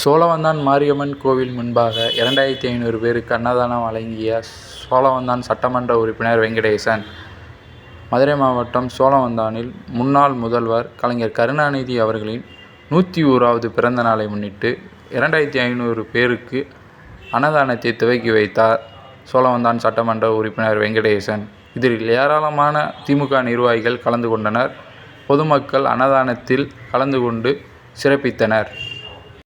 சோழவந்தான் மாரியம்மன் கோவில் முன்பாக இரண்டாயிரத்தி ஐநூறு பேருக்கு அன்னதானம் வழங்கிய சோழவந்தான் சட்டமன்ற உறுப்பினர் வெங்கடேசன். மதுரை மாவட்டம் சோழவந்தானில் முன்னாள் முதல்வர் கலைஞர் கருணாநிதி அவர்களின் நூற்றி ஓராவது பிறந்த நாளை முன்னிட்டு இரண்டாயிரத்தி ஐநூறு பேருக்கு அன்னதானத்தை துவக்கி வைத்தார் சோழவந்தான் சட்டமன்ற உறுப்பினர் வெங்கடேசன். இதில் ஏராளமான திமுக நிர்வாகிகள் கலந்து கொண்டனர். பொதுமக்கள் அன்னதானத்தில் கலந்து கொண்டு சிறப்பித்தனர்.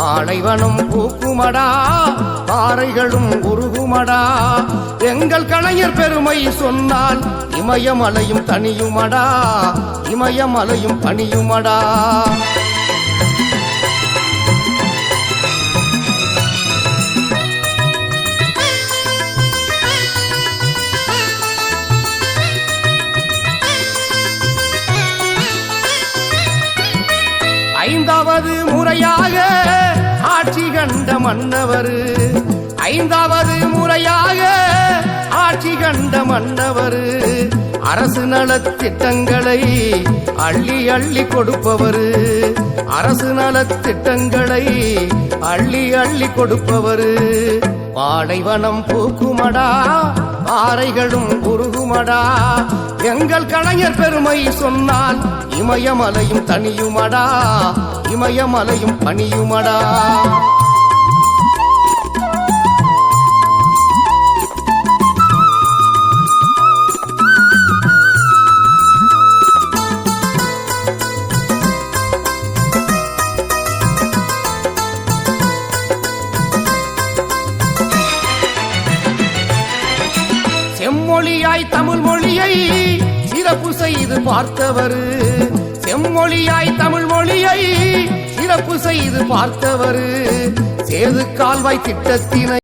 பாலைவனம் பூக்குமடா பாறைகளும் உருகுமடா. எங்கள் கலைஞர் பெருமை சொன்னால் இமயமலையும் தனியுமடா இமயமலையும் பணியுமடா. ஐந்தாவது முறையாக கண்ட மன்னவர். ஐந்தாவது முறையாக ஆட்சி கண்ட மன்னவர். அரசு நலத்திட்டங்களை அள்ளி அள்ளி கொடுப்பவர். அரசு நலத்திட்டங்களை அள்ளி அள்ளி கொடுப்பவர். பாலைவனம் பூக்குமடா பாறைகளும் குறுகுமடா. எங்கள் கலைஞர் பெருமை சொன்னால் இமயமலையும் தனியுமடா இமயமலையும் பணியுமடா. செம்மொழியாய் தமிழ் மொழியை சிறப்பு செய்து பார்த்தவர். செம்மொழியாய் தமிழ் மொழியை சிறப்பு செய்து பார்த்தவர். சேது கால்வாய் திட்டத்தினை